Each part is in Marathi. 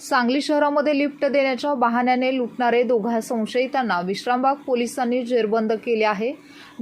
सांगली शहरामध्ये लिफ्ट देण्याच्या बहाण्याने लुटणारे दोघा संशयितांना विश्रामबाग पोलिसांनी जेरबंद केले आहे.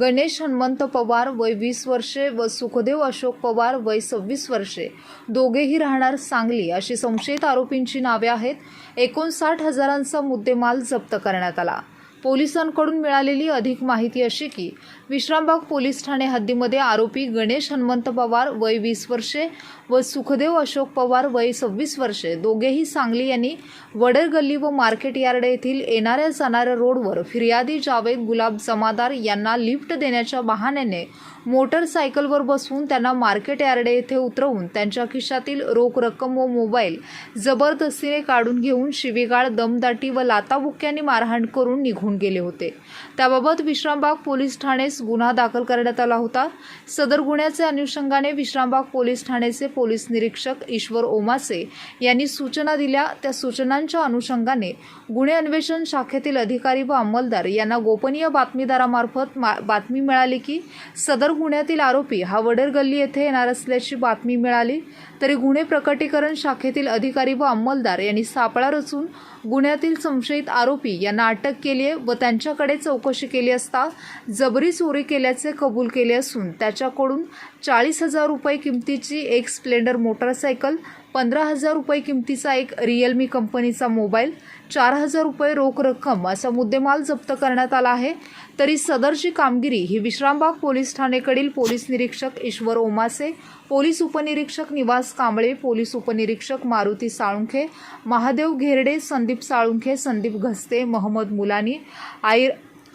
गणेश हनुमंत पवार वय वीस वर्षे व सुखदेव अशोक पवार वय सव्वीस वर्षे दोघेही राहणार सांगली अशी संशयित आरोपींची नावे आहेत. एकोणसाठ हजारांचा मुद्देमाल जप्त करण्यात आला. पोलिसांकडून मिळालेली अधिक माहिती अशी की विश्रामबाग पोलीस ठाणे हद्दीमध्ये आरोपी गणेश हनुमंत पवार वय वीस वर्षे व सुखदेव अशोक पवार वय सव्वीस वर्षे दोघेही सांगली यांनी वडर गल्ली व मार्केट यार्ड येथील येणाऱ्या जाणाऱ्या रोडवर फिर्यादी जावेद गुलाब जमादार यांना लिफ्ट देण्याच्या बहाण्याने मोटरसायकलवर बसवून त्यांना मार्केट यार्ड येथे उतरवून त्यांच्या खिशातील रोख रक्कम व मोबाईल जबरदस्तीने काढून घेऊन शिवीगाळ दमदाटी व लाताबुक्क्यांनी मारहाण करून निघून गेले होते. त्याबाबत विश्रामबाग पोलीस ठाणेस गुन्हा दाखल करण्यात आला होता. सदर गुन्ह्याचे अनुषंगाने विश्रामबाग पोलीस ठाणेचे पोलीस निरीक्षक ईश्वर ओमासे यांनी सूचना दिल्या. त्या सूचनांच्या अनुषंगाने गुन्हे अन्वेषण शाखेतील अधिकारी व अंमलदार यांना गोपनीय बातमीदारामार्फत मा- बातमी मिळाली की सदर गुन्ह्यातील आरोपी हा वडेर गल्ली येथे येणार असल्याची बातमी मिळाली. तरी गुन्हे प्रकटीकरण शाखेतील अधिकारी व अंमलदार यांनी सापळा रचून गुन्ह्यातील संशयित आरोपी यांना अटक केली आहे व त्यांच्याकडे चौकशी केली असता जबरी चोरी केल्याचे कबूल केले असून त्याच्याकडून चाळीस हजार रुपये किमतीची एक स्प्लेंडर मोटरसायकल पंधरा हजार रुपये किमतीचा एक रिअलमी कंपनीचा मोबाईल चार हजार रुपये रोख रक्कम असा मुद्देमाल जप्त करण्यात आला आहे. तरी सदरची कामगिरी ही विश्रामबाग पोलीस ठाणेकडील पोलीस निरीक्षक ईश्वर ओमासे पोलीस उपनिरीक्षक निवास कांबळे पोलीस उपनिरीक्षक मारुती साळुंखे महादेव घेरडे संदीप साळुंखे संदीप घस्ते महम्मद मुलानी आयर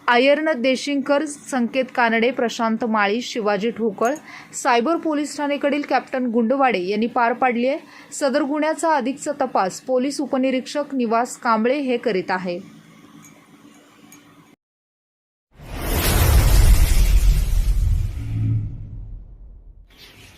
आयर्न देशिंकर संकेत कानडे प्रशांत माळी शिवाजी ठोकळ सायबर पोलीस ठाणेकडील कॅप्टन गुंडवाडे यांनी पार पाडली आहे. सदर गुन्ह्याचा अधिकचा तपास पोलीस उपनिरीक्षक निवास कांबळे हे करीत आहे.